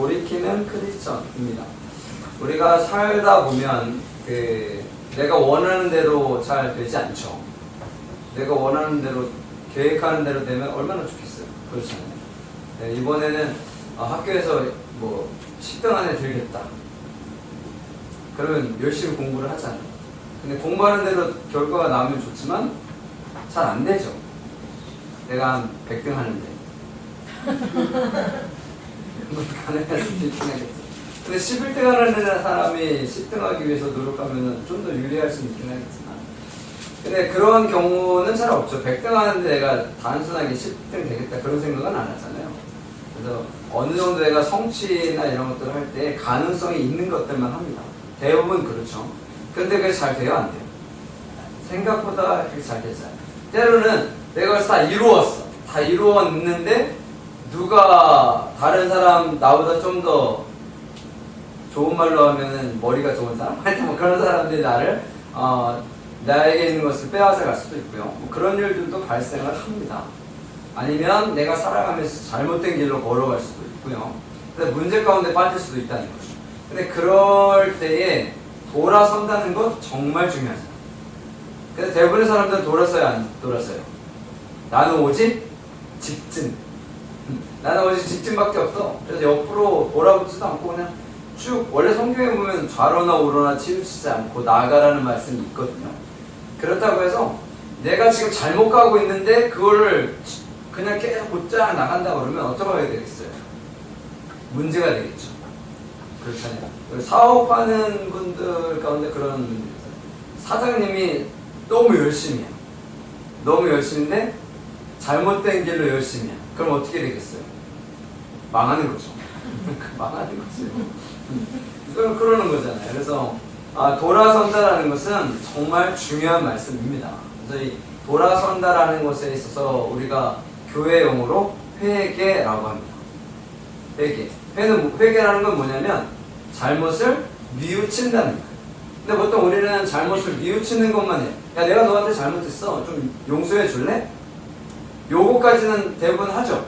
돌이키는 크리스천입니다. 우리가 살다 보면 그 내가 원하는 대로 잘 되지 않죠. 내가 원하는 대로 계획하는 대로 되면 얼마나 좋겠어요. 그렇잖아요. 네, 이번에는 어, 학교에서 뭐 10등 안에 들겠다. 그러면 열심히 공부를 하잖아요. 근데 공부하는 대로 결과가 나오면 좋지만 잘 안 되죠. 내가 한 100등 하는데. 있긴 하겠죠. 근데 11등 하는 사람이 10등 하기 위해서 노력하면 좀 더 유리할 수는 있긴 하겠지만. 근데 그런 경우는 잘 없죠. 100등 하는데 내가 단순하게 10등 되겠다 그런 생각은 안 하잖아요. 그래서 어느 정도 내가 성취나 이런 것들을 할 때 가능성이 있는 것들만 합니다. 대부분 그렇죠. 근데 그게 잘 돼요? 안 돼요? 생각보다 그렇게 잘 되지 않아요. 때로는 내가 다 이루었어. 다 이루었는데 누가 다른 사람 나보다 좀 더 좋은 말로 하면은 머리가 좋은 사람? 하여튼 뭐 그런 사람들이 나를 어, 나에게 있는 것을 빼앗아 갈 수도 있고요. 뭐 그런 일들도 발생을 합니다. 아니면 내가 살아가면서 잘못된 길로 걸어갈 수도 있고요. 근데 문제 가운데 빠질 수도 있다는 거죠. 근데 그럴 때에 돌아선다는 것 정말 중요하죠. 근데 대부분의 사람들은 돌았어요, 안 돌았어요? 나는 오직 직진. 음, 나는 오직 직진밖에 없어. 그래서 옆으로 돌아보지도 않고 그냥 쭉 원래 성경에 보면 좌로나 우로나 치우치지 않고 나아가라는 말씀이 있거든요. 그렇다고 해서 내가 지금 잘못 가고 있는데 그거를 그냥 계속 곧장 나간다 그러면 어떻게 되겠어요? 문제가 되겠죠. 그렇잖아요. 사업하는 분들 가운데 그런. 사장님이 너무 열심히 해요. 너무 열심인데 잘못된 길로 열심히. 그럼 어떻게 되겠어요? 망하는 거죠. 망하는 거죠. 그럼 그러는 거잖아요. 그래서 아, 돌아선다라는 것은 정말 중요한 말씀입니다. 그래서 이 돌아선다라는 것에 있어서 우리가 교회 용어로 회개라고 합니다. 회개. 회는 뭐- 회개라는 건 뭐냐면 잘못을 뉘우친다는 거예요. 근데 보통 우리는 잘못을 뉘우치는 것만 해. 야, 내가 너한테 잘못했어. 좀 용서해 줄래? 요거까지는 대부분 하죠.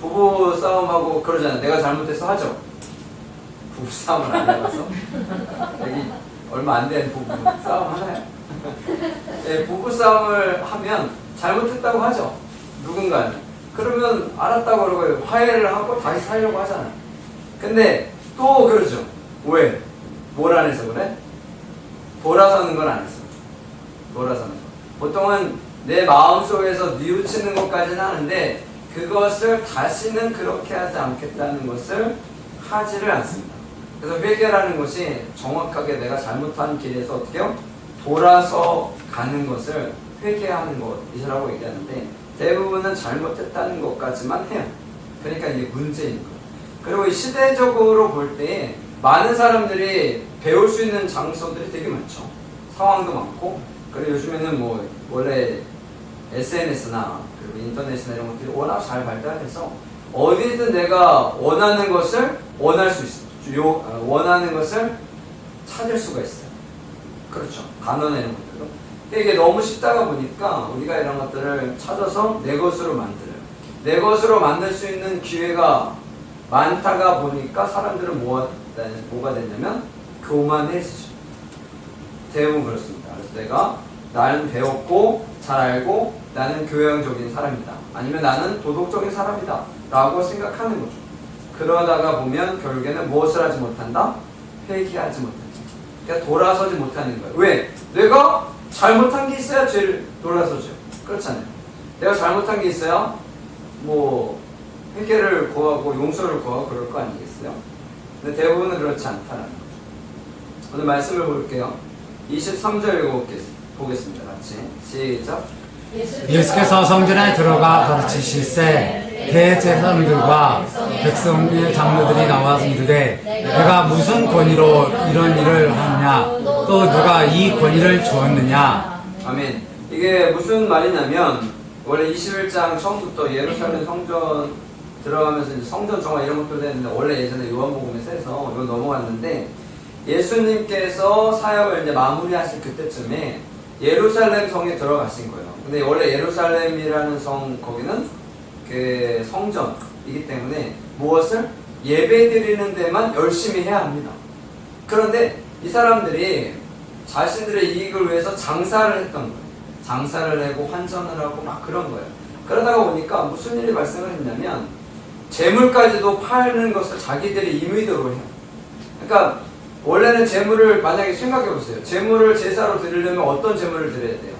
부부 싸움하고 그러잖아요. 내가 잘못했어 하죠. 부부 싸움을 안 해봐서 여기 얼마 안 된 부부 싸움 하나요? 예, 부부 싸움을 하면 잘못했다고 하죠. 누군가는. 그러면 알았다고 그러고 화해를 하고 다시 살려고 하잖아요. 근데 또 그러죠. 왜? 뭘 안 해서 그래? 돌아서는 건 안 했어. 돌아서는 거. 보통은 내 마음속에서 뉘우치는 것까지는 하는데 그것을 다시는 그렇게 하지 않겠다는 것을 하지를 않습니다. 그래서 회개라는 것이 정확하게 내가 잘못한 길에서 어떻게 요? 돌아서 가는 것을 회개하는 것이라고 얘기하는데 대부분은 잘못했다는 것까지만 해요. 그러니까 이게 문제인 거예요. 그리고 이 시대적으로 볼 때 많은 사람들이 배울 수 있는 장소들이 되게 많죠. 상황도 많고 그리고 요즘에는 뭐 원래 SNS나 그리고 인터넷이나 이런 것들이 워낙 잘 발달해서 어디든 내가 원하는 것을 원할 수 있어. 요 어, 원하는 것을 찾을 수가 있어요. 그렇죠. 이런 것들도. 이게 너무 쉽다가 보니까 우리가 이런 것들을 찾아서 내 것으로 만들어요. 내 것으로 만들 수 있는 기회가 많다가 보니까 사람들은 뭐가 됐냐면 교만해지죠. 대부분 그렇습니다. 그래서 내가 나는 배웠고 잘 알고 나는 교양적인 사람이다. 아니면 나는 도덕적인 사람이다. 라고 생각하는 거죠. 그러다가 보면 결국에는 무엇을 하지 못한다? 회개하지 못한다. 그러니까 돌아서지 못하는 거예요. 왜? 내가 잘못한 게 있어야 죄를 돌아서죠. 그렇잖아요. 내가 잘못한 게 있어야 뭐 회개를 구하고 용서를 구하고 그럴 거 아니겠어요? 근데 대부분은 그렇지 않다는 거죠. 오늘 말씀을 볼게요. 23절 읽어 보겠습니다. 같이. 시작. 예수께서 성전에 들어가 가르치실세 대제사장들과 백성의 장로들이 나왔는데 내가 무슨 권위로 이런 일을 하느냐 또 누가 이 권위를 주었느냐 아멘. 이게 무슨 말이냐면 원래 21장 처음부터 예루살렘 성전 들어가면서 이제 성전 정화 이런 것도 되는데 원래 예전에 요한복음에서 해서 이거 넘어갔는데 예수님께서 사역을 이제 마무리하실 그때쯤에 예루살렘 성에 들어가신 거예요. 근데 원래 예루살렘이라는 성 거기는 그 성전이기 때문에 무엇을 예배 드리는 데만 열심히 해야 합니다. 그런데 이 사람들이 자신들의 이익을 위해서 장사를 했던 거예요. 장사를 내고 환전을 하고 막 그런 거예요. 그러다가 보니까 무슨 일이 발생을 했냐면 재물까지도 파는 것을 자기들이 임의대로 해요. 그러니까 원래는 재물을 만약에 생각해 보세요. 재물을 제사로 드리려면 어떤 재물을 드려야 돼요?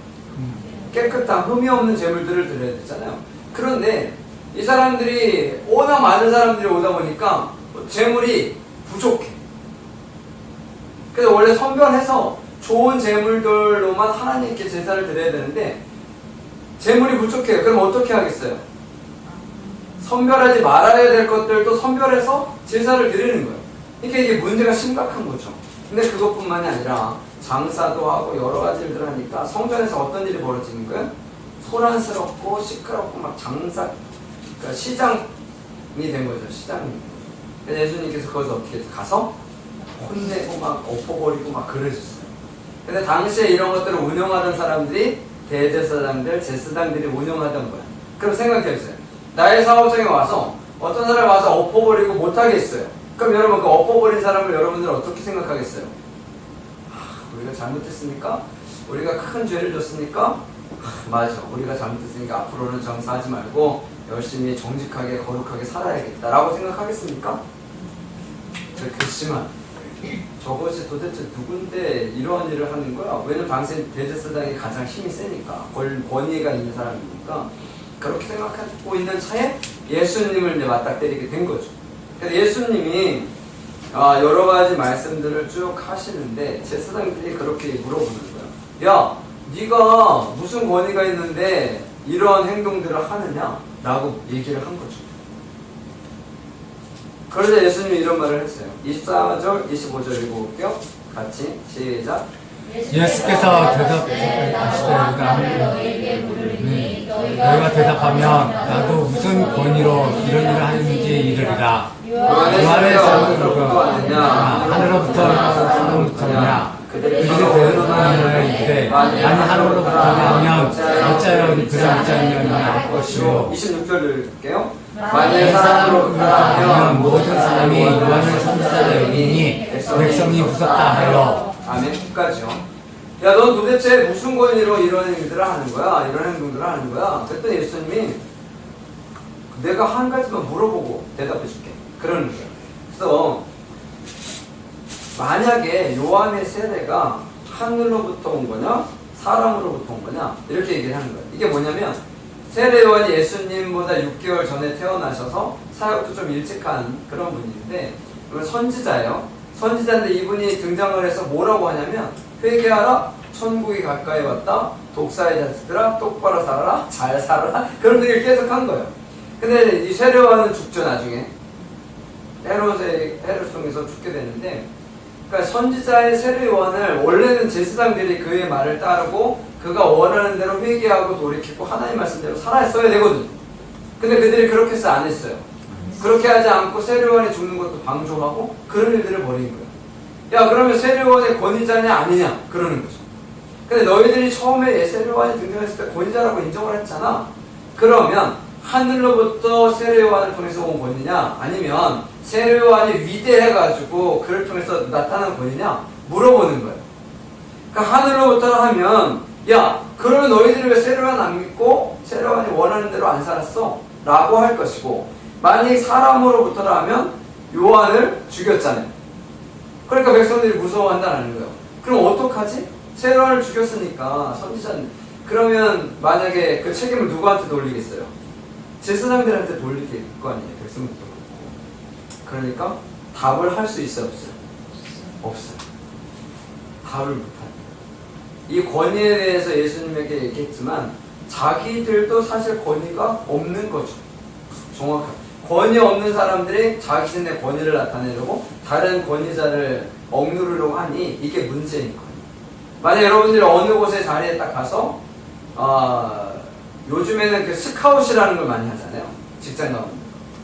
깨끗한 흠이 없는 재물들을 드려야 되잖아요. 그런데 이 사람들이 워낙 많은 사람들이 오다 보니까 재물이 부족해. 그래서 원래 선별해서 좋은 재물들로만 하나님께 제사를 드려야 되는데 재물이 부족해요. 그럼 어떻게 하겠어요? 선별하지 말아야 될 것들도 선별해서 제사를 드리는 거예요. 그러니까 이게 문제가 심각한 거죠. 근데 그것뿐만이 아니라 장사도 하고 여러 가지 일들 하니까 성전에서 어떤 일이 벌어지는 거예요? 소란스럽고 시끄럽고 막 장사, 그러니까 시장이 된 거죠. 시장이. 그래서 예수님께서 거기서 어떻게 해서 가서 혼내고 막 엎어버리고 막 그러셨어요. 근데 당시에 이런 것들을 운영하던 사람들이 대제사장들, 제사장들이 운영하던 거야. 그럼 생각해보세요. 나의 사업장에 와서 어떤 사람이 와서 엎어버리고 못하게 했어요. 그럼 여러분 그 엎어버린 사람을 여러분들은 어떻게 생각하겠어요? 아, 우리가 잘못했으니까? 우리가 큰 죄를 졌으니까? 아, 맞아. 우리가 잘못했으니까 앞으로는 정사하지 말고 열심히 정직하게 거룩하게 살아야겠다라고 생각하겠습니까? 저 괘씸한 저것이 도대체 누군데 이러한 일을 하는 거야? 왜냐면 당신 대제사장이 가장 힘이 세니까 권, 권위가 있는 사람이니까 그렇게 생각하고 있는 차에 예수님을 이제 맞닥뜨리게 된 거죠. 예수님이 아, 여러 가지 말씀들을 쭉 하시는데 제사장들이 그렇게 물어보는 거야. 야, 네가 무슨 권위가 있는데 이러한 행동들을 하느냐? 라고 얘기를 한 거죠. 그러자 예수님이 이런 말을 했어요. 24절, 25절 읽어볼게요. 같이 시작. 예수께서 대답하시되 네, 너희가 대답하면 나도 무슨 권위로 이런 일을 하는지 이르리라 요한의 서로부터 왔느냐? 하늘로부터 하늘로부터냐 그들이 대답하여 이르되 만일 하늘로부터냐면 어찌하여 그를 믿자느냐 할 것이요 26절을 읽을게요. 만일 사람으로부터 하면 모든 사람이 요한을 선지자라 여기니 백성이 무섭다 하여 아멘. 끝까지요. 야, 넌 도대체 무슨 권위로 이런 일들을 하는 거야? 이런 행동들을 하는 거야? 그랬더니 예수님이 내가 한 가지만 물어보고 대답해 줄게. 그러는 거예요. 그래서 만약에 요한의 세례가 하늘로부터 온 거냐? 사람으로부터 온 거냐? 이렇게 얘기를 하는 거예요. 이게 뭐냐면 세례 요한이 예수님보다 6개월 전에 태어나셔서 사역도 좀 일찍 한 그런 분인데 선지자예요. 선지자인데 이분이 등장을 해서 뭐라고 하냐면 회개하라 천국이 가까이 왔다 독사의 자식들아 똑바로 살아라 잘 살아라 그런 얘기를 계속 한 거예요. 근데 이 세례 요한은 죽죠 나중에 헤롯의 헤롯 통해서 죽게 되는데 그러니까 선지자의 세례 요한을 원래는 제사장들이 그의 말을 따르고 그가 원하는 대로 회개하고 돌이키고 하나님 말씀대로 살아야 되거든. 근데 그들이 그렇게 해서 안 했어요. 그렇게 하지 않고 세례 요한이 죽는 것도 방조하고 그런 일들을 벌인 거예요. 야 그러면 세례 요한의 권위자냐 아니냐 그러는 거죠. 근데 너희들이 처음에 세례 요한이 등장했을 때 권위자라고 인정을 했잖아. 그러면 하늘로부터 세례 요한을 통해서 온 권위냐 아니면 세례 요한이 위대해가지고 그를 통해서 나타난 권위냐 물어보는 거예요. 그러니까 하늘로부터 하면 야 그러면 너희들이 왜 세례 요한 안 믿고 세례 요한이 원하는 대로 안 살았어? 라고 할 것이고 만약 사람으로부터라 하면 요한을 죽였잖아요. 그러니까 백성들이 무서워한다는 거예요. 그럼 어떡하지? 세례 요한을 죽였으니까 선지자는 그러면 만약에 그 책임을 누구한테 돌리겠어요? 제사장들한테 있을 거 아니에요. 백성들도 그러니까 답을 할 수 있어요, 없어요? 없어요. 답을 못합니다. 이 권위에 대해서 예수님에게 얘기했지만 자기들도 사실 권위가 없는 거죠. 정확하게. 권위 없는 사람들이 자신의 권위를 나타내려고 다른 권위자를 억누르려고 하니 이게 문제인 거예요. 만약 여러분들이 어느 곳에 자리에 딱 가서 아, 요즘에는 그 스카웃이라는 걸 많이 하잖아요. 직장 가면.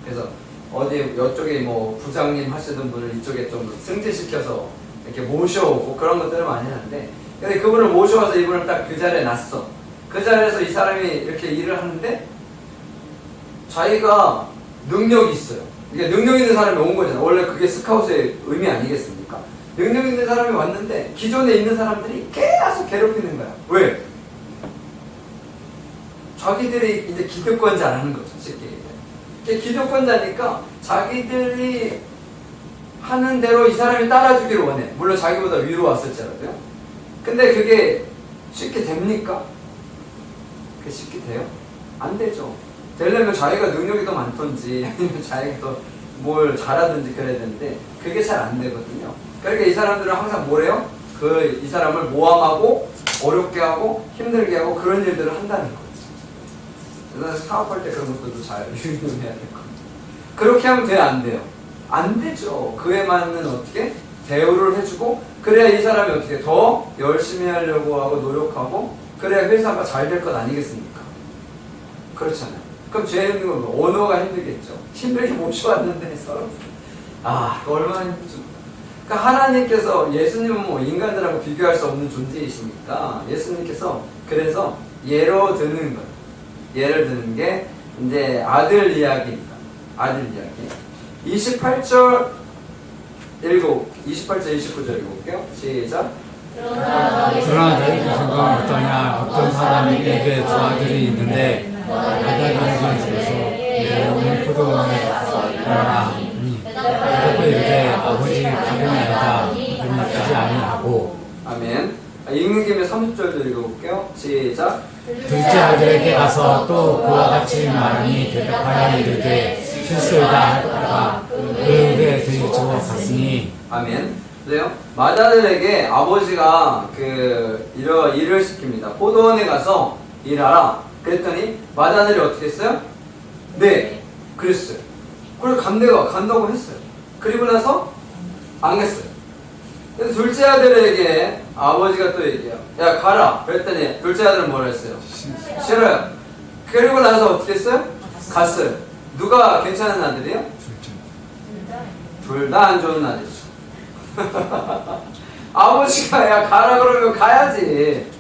그래서 어디 이쪽에 뭐 부장님 하시던 분을 이쪽에 좀 승진시켜서 이렇게 모셔오고 그런 것들을 많이 하는데 근데 그분을 모셔와서 이분을 딱 그 자리에 놨어. 그 자리에서 이 사람이 이렇게 일을 하는데 자기가 능력이 있어요. 이게 능력 있는 사람이 온 거잖아. 원래 그게 스카웃의 의미 아니겠습니까? 능력 있는 사람이 왔는데 기존에 있는 사람들이 계속 괴롭히는 거야. 왜? 자기들이 이제 기득권자라는 거죠. 쉽게 얘기해. 이게 기득권자니까 자기들이 하는 대로 이 사람이 따라주기를 원해. 물론 자기보다 위로 왔을지라도요. 근데 그게 쉽게 됩니까? 그게 쉽게 돼요? 안 되죠. 되려면 자기가 능력이 더 많던지 아니면 자기가 더 뭘 잘하든지 그래야 되는데 그게 잘 안 되거든요. 그러니까 이 사람들은 항상 뭐래요? 그 이 사람을 모함하고 어렵게 하고 힘들게 하고 그런 일들을 한다는 거죠. 그래서 사업할 때 그런 것들도 잘 유의해야 될 거예요. 그렇게 하면 돼요, 안 돼요? 안 되죠. 그에 맞는 어떻게 대우를 해주고 그래야 이 사람이 어떻게 더 열심히 하려고 하고 노력하고 그래야 회사가 잘 될 것 아니겠습니까? 그렇잖아요. 그럼 죄 있는 건 뭐? 언어가 힘들겠죠. 힘들게 모셔왔는데 서로 아 얼마나 힘들죠. 그러니까 하나님께서 예수님은 뭐 인간들하고 비교할 수 없는 존재이시니까 예수님께서 그래서 예로 드는 거 예를 드는 게 이제 아들 이야기입니다. 아들 이야기. 28절 읽고 28절 29절 읽어볼게요. 시작. 그러나 너희 생각은 어떠냐 어떤 사람에게 두 아들이 있는데 아들이 집에서 내려오는 포도원에 들어가 대답해 이르되 아버지 가병하여다 그들이 크지 아니하고 아멘. 아, 읽는 김에 30절도 읽어볼게요. 시작. 둘째 아들에게 가서 또 그와 같이 말하니 대답하여 이르되 실소이다 하다가 그 후에 들이주어 갔으니 아멘. 그래요? 마다들에게 아버지가 그 이러 일을 시킵니다. 포도원에 가서 일하라. 그랬더니 마다들이 어떻게 했어요? 네, 그랬어요. 그래서 간대가 간다고 했어요. 그리고 나서 안 갔어요. 그래서 둘째 아들에게 아버지가 또 얘기해요. 야 가라. 그랬더니 둘째 아들은 뭐라 했어요? 싫어요. 그리고 나서 어떻게 했어요? 갔어요. 누가 괜찮은 아들이에요? 둘 다 안 좋은 아들이죠. 아버지가 야 가라 그러면 가야지.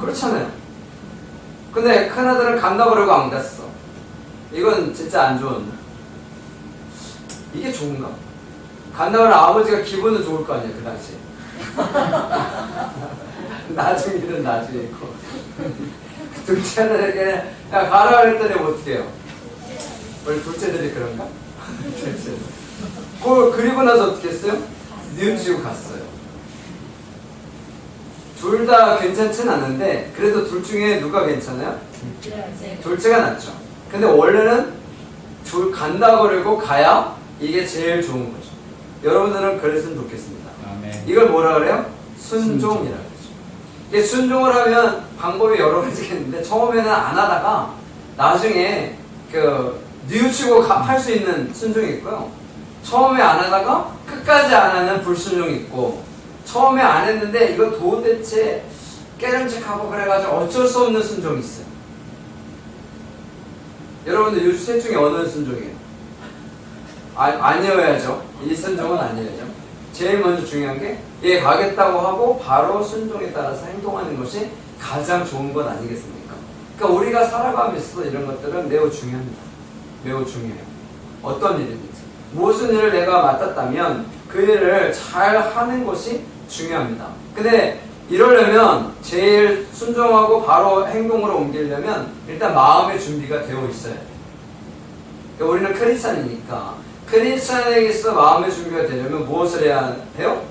그렇잖아요. 근데 큰 아들은 간다 그러고 안 갔어. 이건 진짜 안 좋은. 이게 좋은가? 간다 그러면 아버지가 기분은 좋을 거 아니에요 그 당시에. 나중 일은 나중에 있고. 둘째 아들에게 야 가라 그랬더니 어떻게 해요? 원래 둘째들이 그런가? 둘째. 그 그리고 나서 어떻게 했어요? 뉘우치고 갔어요. 둘 다 괜찮진 않은데 그래도 둘 중에 누가 괜찮아요? 둘째가 낫죠. 근데 원래는 둘 간다 그러고 가야 이게 제일 좋은 거죠. 여러분들은 그랬으면 좋겠습니다. 아멘 이걸 뭐라 그래요? 순종이라고 그러죠. 이게 순종을 하면 방법이 여러 가지가 있는데 처음에는 안 하다가 나중에 그 뉘우치고 할 수 있는 순종이 있고요. 처음에 안 하다가 끝까지 안 하는 불순종이 있고 처음에 안 했는데 이거 도대체 깨름직하고 그래가지고 어쩔 수 없는 순종이 있어요. 여러분들 이셋 중에 어느 순종이에요? 아, 아니어야죠. 이 순종은 아니어야죠. 제일 먼저 중요한 게, 예, 가겠다고 하고 바로 순종에 따라서 행동하는 것이 가장 좋은 것 아니겠습니까? 그러니까 우리가 살아가면서 이런 것들은 매우 중요합니다. 매우 중요해요. 어떤 일이든지. 무슨 일을 내가 맡았다면 그 일을 잘 하는 것이 중요합니다. 근데 이러려면 제일 순종하고 바로 행동으로 옮기려면 일단 마음의 준비가 되어 있어야 돼요. 그러니까 우리는 크리스찬이니까 크리스찬에게서 마음의 준비가 되려면 무엇을 해야 해요?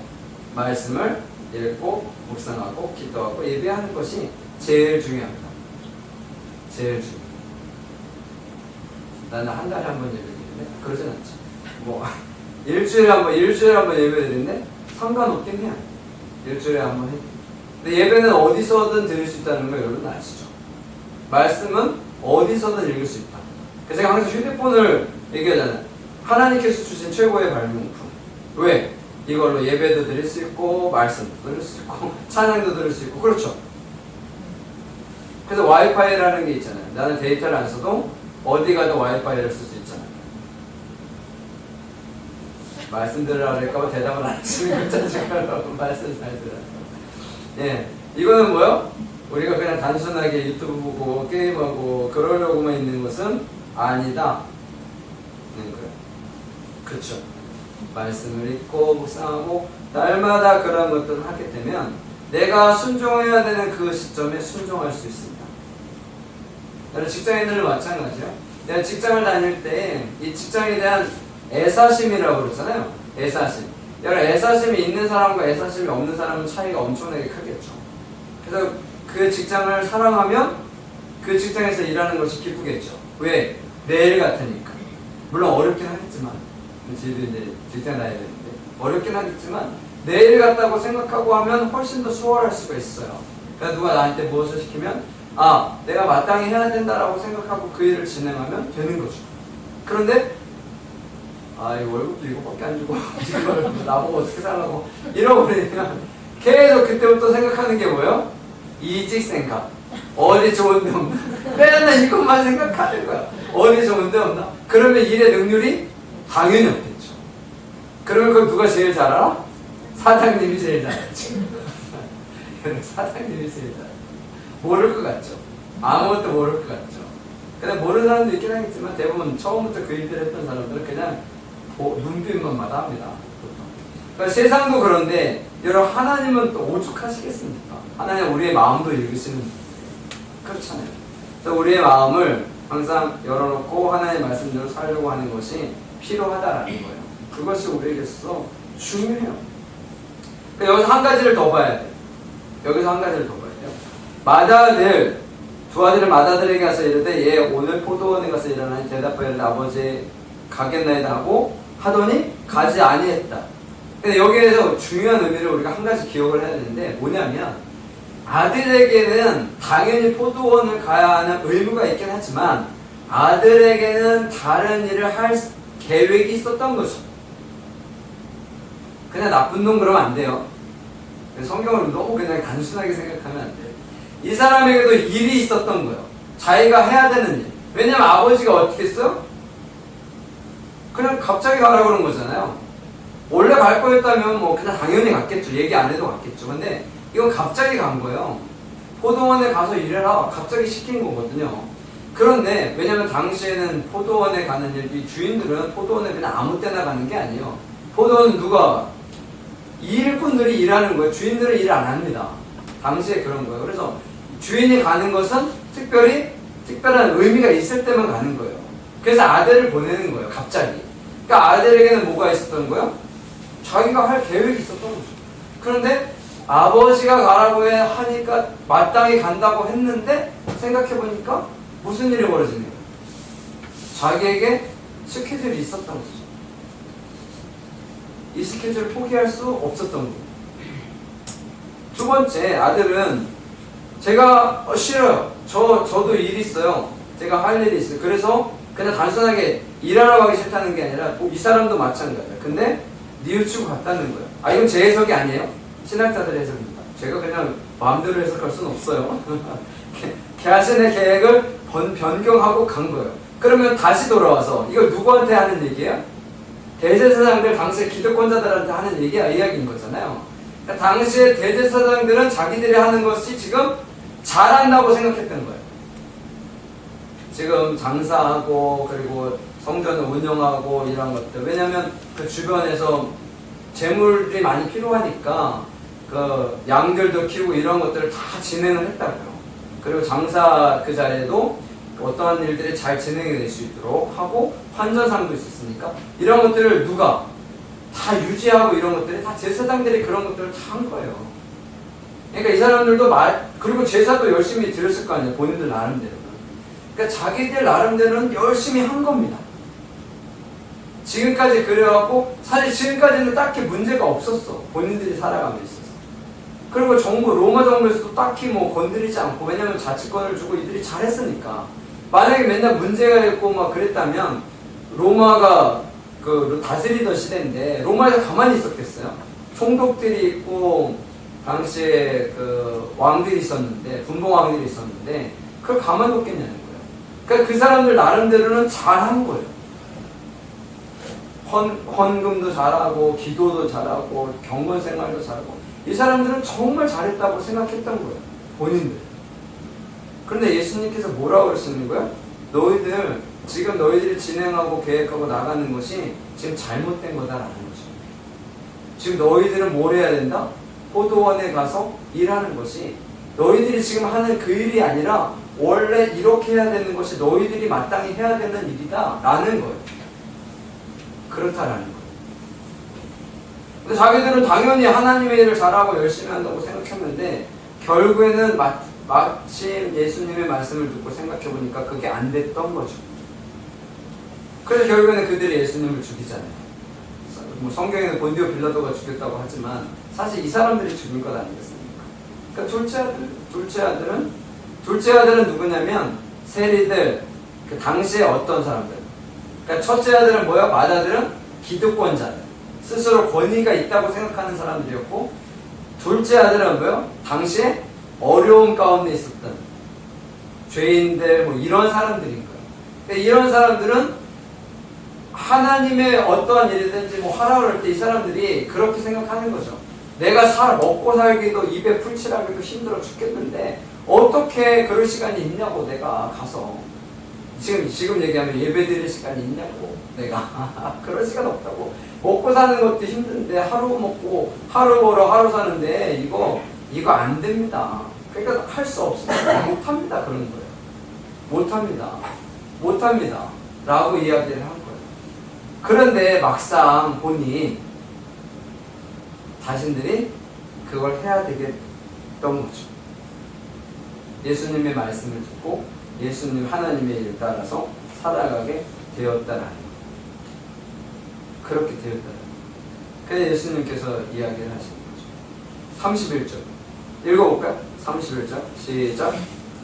말씀을 읽고 묵상하고 기도하고 예배하는 것이 제일 중요합니다. 제일 중요. 나는 한 달에 한 번 예배 드리는데 그러진 않지. 뭐 일주일에 한 번, 일주일에 한 번 예배 드리는데 상관없긴 해요. 일주일에 한 번 해. 근데 예배는 어디서든 드릴 수 있다는 거 여러분 아시죠? 말씀은 어디서든 읽을 수 있다. 그래서 제가 항상 휴대폰을 얘기하잖아요. 하나님께서 주신 최고의 발명품. 왜? 이걸로 예배도 드릴 수 있고, 말씀도 들을 수 있고, 찬양도 들을 수 있고, 그렇죠. 그래서 와이파이라는 게 있잖아요. 나는 데이터를 안 써도 어디 가도 와이파이를 쓸 수 있잖아요. 말씀 들으라 그럴까봐 대답을 안 하시는 거죠, 지금. 말씀 잘 들어요. 예. 이거는 뭐요? 우리가 그냥 단순하게 유튜브 보고 게임하고 그러려고만 있는 것은 아니다. 는 거예요. 그렇죠. 말씀을 읽고 묵상하고 날마다 그런 것들을 하게 되면 내가 순종해야 되는 그 시점에 순종할 수 있습니다. 여러분 직장인들도 마찬가지요. 내가 직장을 다닐 때 이 직장에 대한 애사심이라고 그러잖아요. 애사심. 여러분 애사심이 있는 사람과 애사심이 없는 사람은 차이가 엄청나게 크겠죠. 그래서 그 직장을 사랑하면 그 직장에서 일하는 것이 기쁘겠죠. 왜? 내일 같으니까. 물론 어렵긴 하겠지만, 저희도 이제 직장 다녀야 되는데, 어렵긴 하겠지만, 내일 같다고 생각하고 하면 훨씬 더 수월할 수가 있어요. 그러니까 누가 나한테 무엇을 시키면, 아, 내가 마땅히 해야 된다라고 생각하고 그 일을 진행하면 되는 거죠. 그런데, 아, 이 월급도 이거밖에 안 주고, 이걸 나보고 어떻게 살라고, 이러버리면, 계속 그때부터 생각하는 게 뭐예요? 이직 생각. 어디 좋은 데 없나? 맨날 이것만 생각하는 거야. 어디 좋은 데 없나? 그러면 일의 능률이 당연히 없겠죠. 그러면 그걸 누가 제일 잘 알아? 사장님이 제일 잘 알지. 사장님이 제일 잘 알아. 모를 것 같죠. 아무것도 모를 것 같죠. 근데 모르는 사람도 있긴 하겠지만 대부분 처음부터 그 일들 했던 사람들은 그냥 보- 눈빛만 마다합니다. 그러니까 세상도 그런데 여러분 하나님은 또 오죽하시겠습니까? 하나님 우리의 마음도 읽으시는 그렇잖아요. 그래서 우리의 마음을 항상 열어놓고 하나님의 말씀대로 살려고 하는 것이 필요하다라는 거예요. 그것이 우리에게 있어서 중요해요. 그러니까 여기서 한 가지를 더 봐야 돼요. 여기서 한 가지를 더 봐야 돼요. 마다들 두 아들을 마다들에게 가서 이르되 얘 오늘 포도원에 가서 일어나니 대답하여 아버지 가겠나이다 하고 하더니 가지 아니했다. 근데 여기에서 중요한 의미를 우리가 한 가지 기억을 해야 되는데 뭐냐면 아들에게는 당연히 포도원을 가야 하는 의무가 있긴 하지만 아들에게는 다른 일을 할 계획이 있었던 거죠. 그냥 나쁜 놈 그러면 안 돼요. 성경을 너무 그냥 단순하게 생각하면 안 돼요. 이 사람에게도 일이 있었던 거예요. 자기가 해야 되는 일. 왜냐면 아버지가 어떻게 했어? 그냥 갑자기 가라 그런 거잖아요. 원래 갈 거였다면 뭐 그냥 당연히 갔겠죠. 얘기 안 해도 갔겠죠. 근데 이건 갑자기 간 거예요. 포도원에 가서 일해라. 갑자기 시킨 거거든요. 그런데 왜냐면 당시에는 포도원에 가는 일, 이 주인들은 포도원에 그냥 아무 때나 가는 게 아니에요. 포도원은 누가 일꾼들이 일하는 거예요. 주인들은 일 안 합니다. 당시에 그런 거예요. 그래서 주인이 가는 것은 특별히 특별한 의미가 있을 때만 가는 거예요. 그래서 아들을 보내는 거예요. 갑자기. 그러니까 아들에게는 뭐가 있었던 거예요? 자기가 할 계획이 있었던 거죠. 그런데 아버지가 가라고 해 하니까 마땅히 간다고 했는데 생각해 보니까 무슨 일이 벌어지네요. 자기에게 스케줄이 있었던 거죠. 이 스케줄을 포기할 수 없었던 거예요. 두 번째 아들은 제가 어, 싫어요. 저 저도 일 있어요. 제가 할 일이 있어요. 그래서 그냥 단순하게 일하러 가기 싫다는 게 아니라 뭐이 사람도 마찬가지야. 근데 뉘우치고 갔다는 거예요. 아 이건 제 해석이 아니에요. 신학자들의 해석입니다. 제가 그냥 마음대로 해석할 수는 없어요. 개- 자신의 계획을 번, 변경하고 간 거예요. 그러면 다시 돌아와서 이거 누구한테 하는 얘기예요? 대제사장들 당시 기득권자들한테 하는 얘기야 이야기인 거잖아요. 그러니까 당시에 대제사장들은 자기들이 하는 것이 지금 잘한다고 생각했던 거예요. 지금 장사하고 그리고 성전을 운영하고 이런 것들 왜냐하면 그 주변에서 재물이 많이 필요하니까 그 양들도 키우고 이런 것들을 다 진행을 했다고요. 그리고 장사 그 자리에도 어떠한 일들이 잘 진행이 될 수 있도록 하고 환전상도 있었으니까 이런 것들을 누가 다 유지하고 이런 것들이 다 제사장들이 그런 것들을 다 한 거예요. 그러니까 이 사람들도 말 그리고 제사도 열심히 드렸을 거 아니에요. 본인들 나름대로. 그러니까 자기들 나름대로는 열심히 한 겁니다. 지금까지 그래갖고 사실 지금까지는 딱히 문제가 없었어. 본인들이 살아가고 있어서. 그리고 정부 로마 정부에서도 딱히 뭐 건드리지 않고 왜냐면 자치권을 주고 이들이 잘했으니까. 만약에 맨날 문제가 있고 막 그랬다면 로마가 그 다스리던 시대인데 로마에서 가만히 있었겠어요? 총독들이 있고 당시에 그 왕들이 있었는데 분봉 왕들이 있었는데 그걸 가만히 뒀겠냐는 거예요. 그러니까 그 사람들 나름대로는 잘한 거예요. 헌, 헌금도 잘하고 기도도 잘하고 경건 생활도 잘하고 이 사람들은 정말 잘했다고 생각했던 거예요. 본인들. 그런데 예수님께서 뭐라고 그러시는 거예요? 너희들 지금 너희들이 진행하고 계획하고 나가는 것이 지금 잘못된 거다라는 거죠. 지금 너희들은 뭘 해야 된다? 포도원에 가서 일하는 것이 너희들이 지금 하는 그 일이 아니라 원래 이렇게 해야 되는 것이 너희들이 마땅히 해야 되는 일이다 라는 거예요. 그렇다라는 거예요. 근데 자기들은 당연히 하나님의 일을 잘하고 열심히 한다고 생각했는데 결국에는 마, 마침 예수님의 말씀을 듣고 생각해 보니까 그게 안 됐던 거죠. 그래서 결국에는 그들이 예수님을 죽이잖아요. 뭐 성경에는 본디오 빌라도가 죽였다고 하지만 사실 이 사람들이 죽인 것 아니겠습니까? 그러니까 둘째 아들, 둘째 아들은 둘째 아들은 누구냐면 세리들 그 당시에 어떤 사람들. 그러니까 첫째 아들은 뭐야? 맏아들은 기득권자들. 스스로 권위가 있다고 생각하는 사람들이었고 둘째 아들은 뭐요? 당시에 어려움 가운데 있었던 죄인들 뭐 이런 사람들인 거예요. 이런 사람들은 하나님의 어떠한 일이든지 뭐 하라 그럴 때 이 사람들이 그렇게 생각하는 거죠. 내가 살 먹고 살기도 입에 풀칠하기도 힘들어 죽겠는데 어떻게 그럴 시간이 있냐고 내가 가서 지금 지금 얘기하면 예배 드릴 시간이 있냐고 내가 그럴 시간 없다고 먹고 사는 것도 힘든데 하루 먹고 하루 벌어 하루 사는데 이거 이거 안 됩니다. 그러니까 할 수 없습니다. 못 합니다. 그런 거예요. 못 합니다. 못 합니다. 라고 이야기를 한 거예요. 그런데 막상 보니 자신들이 그걸 해야 되겠던 거죠. 예수님의 말씀을 듣고 예수님 하나님의 일을 따라서 살아가게 되었다라는 거. 그렇게 되었다라는 거. 그래서 예수님께서 이야기를 하시는 거죠. 31절. 읽어볼까요? 31절. 시작.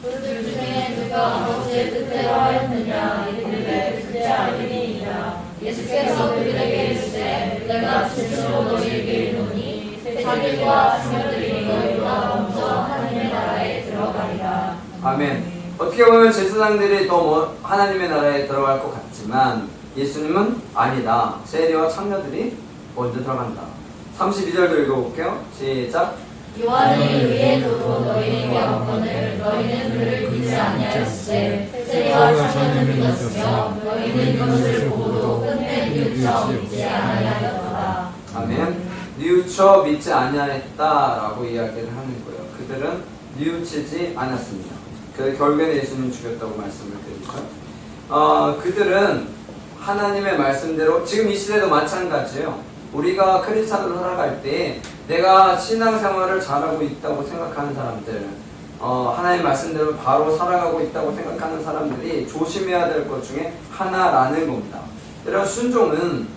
그들 중에 누가 아버지의 뜻대로 하였느냐 이르되 둘째 아들이니라 예수께서 그들에게 이르시되 내가 진실로 너희에게 이르노니 자기와 자녀들이 너희보다 먼저 하나님의 나라에 들어가리라 아멘. 어떻게 보면 제사장들이 더 뭐 하나님의 나라에 들어갈 것 같지만 예수님은 아니다. 세리와 창녀들이 먼저 들어간다. 32절도 읽어볼게요. 시작. 요한이 의에도 너희에게 왔거늘 너희는 그를 믿지 아니하였으되 세리와 자녀는 믿었으며 너희는 이것을 보고도 끝내 뉘우쳐 믿지 아니하였더라 아멘. 뉘우쳐 믿지 아니하였다라고 이야기를 하는 거예요. 그들은 뉘우치지 않았습니다. 그 결국에는 예수님 죽였다고 말씀을 드리죠. 어, 그들은 하나님의 말씀대로 지금 이 시대도 마찬가지예요. 우리가 크리스찬으로 살아갈 때 내가 신앙생활을 잘하고 있다고 생각하는 사람들, 어, 하나님 말씀대로 바로 살아가고 있다고 생각하는 사람들이 조심해야 될 것 중에 하나라는 겁니다. 이런 순종은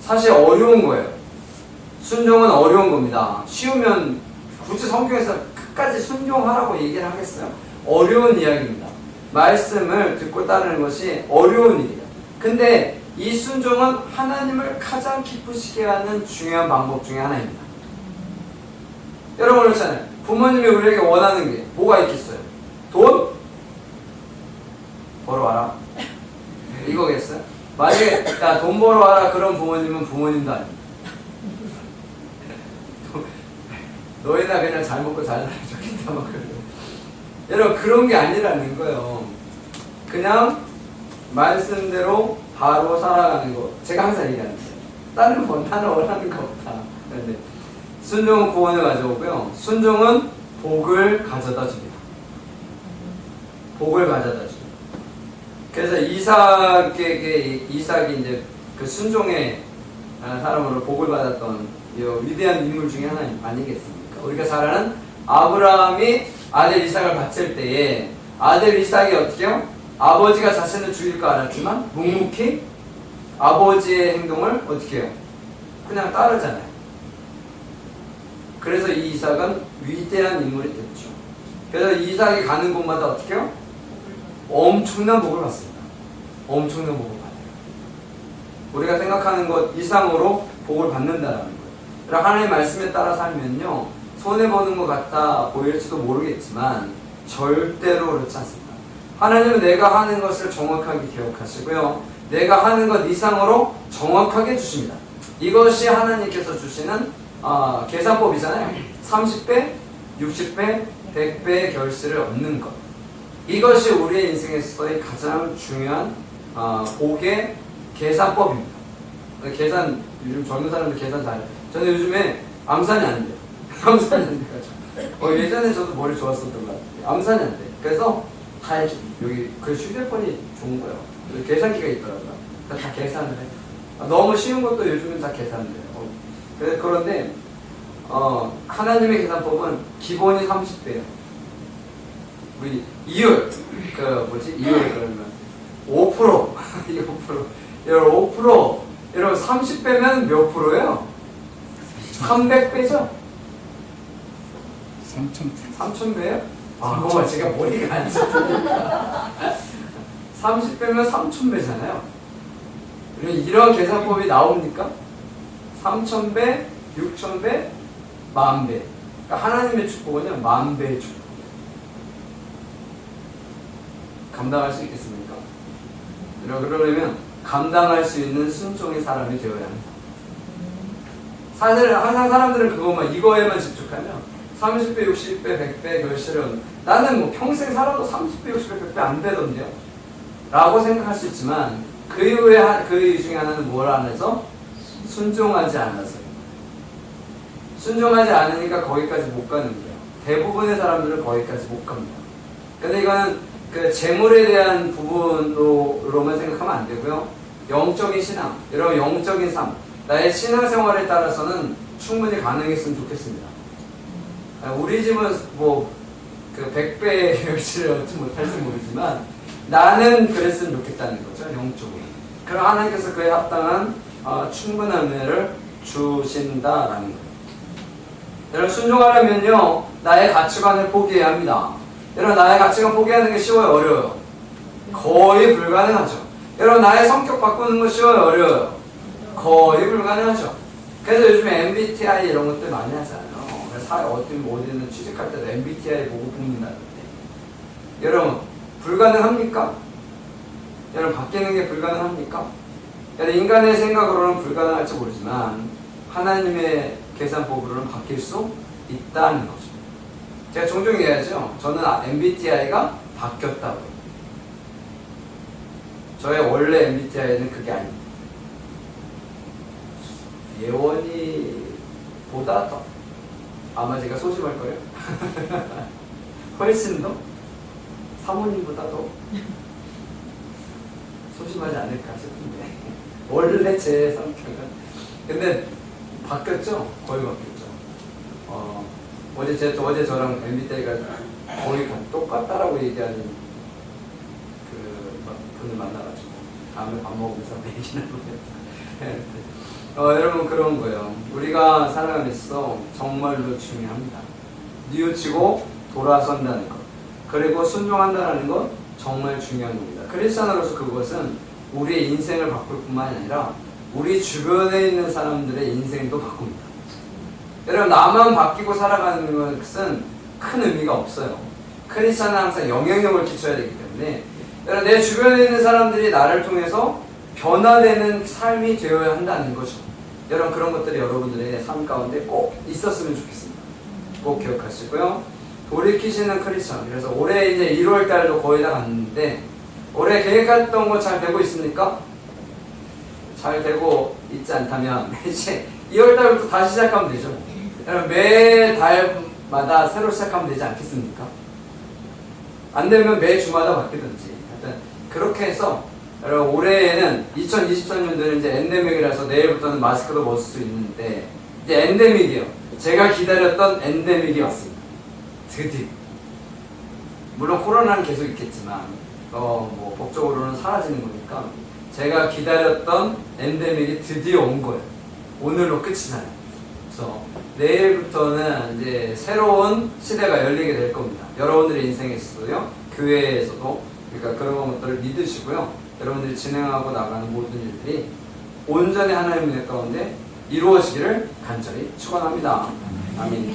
사실 어려운 거예요. 순종은 어려운 겁니다. 쉬우면 굳이 성경에서 끝까지 순종하라고 얘기를 하겠어요? 어려운 이야기입니다. 말씀을 듣고 따르는 것이 어려운 일이에요. 근데 이 순종은 하나님을 가장 기쁘시게 하는 중요한 방법 중에 하나입니다. 여러분 그렇잖아요. 부모님이 우리에게 원하는 게 뭐가 있겠어요? 돈? 벌어와라. 이거겠어요? 만약에 야 돈 벌어와라 그런 부모님은 부모님도 아닙니다. 너희나 그냥 잘 먹고 잘 살면 좋겠다 막 그래요. 여러분 그런 게 아니라는 거예요. 그냥 말씀대로 바로 살아가는 거. 제가 항상 얘기하는 거예요. 다른 건 나는 원하는 거 없다. 그런데 순종은 구원을 가져오고요. 순종은 복을 가져다 줍니다. 복을 가져다 줍니다. 그래서 이삭에게 이삭이 이제 그 순종의 아, 사람으로 복을 받았던 이 위대한 인물 중에 하나 아니겠습니까? 우리가 잘 아는 아브라함이 아들 이삭을 바칠 때에 아들 이삭이 어떻게요? 아버지가 자신을 죽일 거 알았지만 묵묵히 아버지의 행동을 어떻게 해요? 그냥 따르잖아요. 그래서 이 이삭은 위대한 인물이 됐죠. 그래서 이삭이 가는 곳마다 어떻게 해요? 엄청난 복을 받습니다. 엄청난 복을 받아요. 우리가 생각하는 것 이상으로 복을 받는다라는 거예요. 그러니까 하나님의 말씀에 따라 살면요. 손해보는 것 같아 보일지도 모르겠지만 절대로 그렇지 않습니다. 하나님은 내가 하는 것을 정확하게 기억하시고요. 내가 하는 것 이상으로 정확하게 주십니다. 이것이 하나님께서 주시는 아, 계산법이잖아요. 30배, 60배, 100배의 결실을 얻는 것. 이것이 우리의 인생에서의 가장 중요한 어, 복의 계산법입니다. 계산 요즘 젊은 사람들 계산 잘해요. 저는 요즘에 암산이 안 돼요. 암산이 안 돼가지고. 어, 예전에 저도 머리 좋았었던 것 같아요. 암산이 안 돼. 그래서 다 여기 그 휴대폰이 좋은 거예요. 여기 계산기가 있더라고요. 그러니까 다 계산을 해요. 아, 너무 쉬운 것도 요즘은 다 계산돼요. 어, 그래- 그런데 어, 하나님의 계산법은 기본이 30배예요. 우리 이율 그 뭐지 이율 그러면 5%이5% 여러분 5% 여러분 30배면 몇 프로예요? 300배죠? 3천 3000배요? 아, 그거 제가 머리가 안 좋다. 30배면 3000배잖아요. 이런 계산법이 나옵니까? 3000배, 6000배, 만배. 그러니까 하나님의 축복은요, 만배의 축복. 감당할 수 있겠습니까? 그러려면 감당할 수 있는 순종의 사람이 되어야 합니다. 사실 항상 사람들은 그것만 이거에만 집중하면 30배, 60배, 100배 결실은 나는 뭐 평생 살아도 30배, 60배, 100배 안 되던데요. 라고 생각할 수 있지만 그 이후에 한- 그 이유 중에 하나는 뭘 안 해서 순종하지 않아서요. 순종하지 않으니까 거기까지 못 가는 거예요. 대부분의 사람들은 거기까지 못 갑니다. 근데 이거는 그 재물에 대한 부분으로만 생각하면 안 되고요. 영적인 신앙, 여러분 영적인 삶, 나의 신앙 생활에 따라서는 충분히 가능했으면 좋겠습니다. 아, 우리 집은 뭐그 100배의 결실을 얻지 못할지 모르지만 나는 그랬으면 좋겠다는 거죠, 영적으로. 그럼 하나님께서 그에 합당한 어, 충분한 은혜를 주신다라는 거예요. 여러분 순종하려면요 나의 가치관을 포기해야 합니다. 여러분 나의 가치관 포기하는 게 쉬워요 어려워요? 거의 불가능하죠. 여러분 나의 성격 바꾸는 거 쉬워요 어려워요? 거의 불가능하죠. 그래서 요즘에 MBTI 이런 것들 많이 하잖아요. 그래서 사 어디 어디는 취직할 때도 MBTI 보고 뽑는다는데 여러분 불가능합니까? 여러분 바뀌는 게 불가능합니까? 여러분 인간의 생각으로는 불가능할지 모르지만 하나님의 계산법으로는 바뀔 수 있다는 거죠. 제가 종종 얘기하죠. 저는 MBTI가 바뀌었다고요. 저의 원래 MBTI는 그게 아닙니다. 예원이보다 더 아마 제가 소심할 거예요. 훨씬 더 사모님보다 더 소심하지 않을까 싶은데 원래 제 성격은 근데 바뀌었죠? 거의 바뀌었죠. 어, 어제 제 어제 저랑 MBTI가 거의 똑같다라고 얘기하는 그 분을 만나가지고 다음에 밥 먹으면서 얘기 나누고 어, 여러분 그런 거예요. 우리가 살아가면서 정말로 중요합니다. 뉘우치고 돌아선다는 것. 그리고 순종한다는 것 정말 중요한 겁니다. 크리스천으로서 그것은 우리의 인생을 바꿀 뿐만 아니라 우리 주변에 있는 사람들의 인생도 바꿉니다. 여러분 나만 바뀌고 살아가는 것은 큰 의미가 없어요. 크리스천은 항상 영향력을 끼쳐야 되기 때문에 여러분 내 주변에 있는 사람들이 나를 통해서 변화되는 삶이 되어야 한다는 거죠. 여러분 그런 것들이 여러분들의 삶 가운데 꼭 있었으면 좋겠습니다. 꼭 기억하시고요. 돌이키시는 크리스천. 그래서 올해 이제 1월 달도 거의 다 갔는데 올해 계획했던 거 잘 되고 있습니까? 잘 되고 있지 않다면 이제 2월 달부터 다시 시작하면 되죠. 여러분 매 달마다 새로 시작하면 되지 않겠습니까? 안 되면 매 주마다 바뀌든지 하여튼 그렇게 해서 여러분 올해에는 2023년도는 이제 엔데믹이라서 내일부터는 마스크도 벗을 수 있는데 이제 엔데믹이요. 제가 기다렸던 엔데믹이 왔습니다. 드디어. 물론 코로나는 계속 있겠지만 어 뭐 법적으로는 사라지는 거니까 제가 기다렸던 엔데믹이 드디어 온 거예요. 오늘로 끝이잖아요. 그래서 내일부터는 이제 새로운 시대가 열리게 될 겁니다. 여러분들의 인생에서도요, 교회에서도 그러니까 그런 것들을 믿으시고요. 여러분들이 진행하고 나가는 모든 일들이 온전히 하나님의 가운데 이루어지기를 간절히 축원합니다. 아멘.